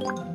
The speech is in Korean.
음.